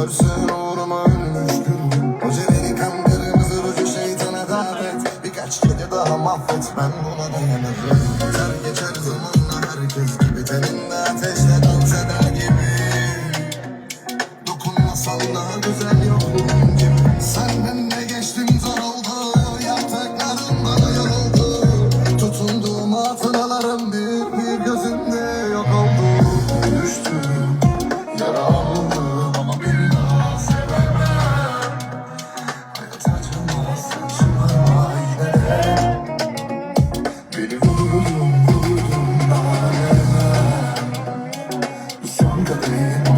Görsün uğruma ölmüş gül Oceleri kan kırmızı ruju şeytana davet. Birkaç gece daha mahvet ben buna dayanırım. Yeter geçer zamanla herkes gibi Teninde ateşle dans eder gibi. Dokunmasan daha güzel ne Seni vurdum vurdum aleme İsyan da değil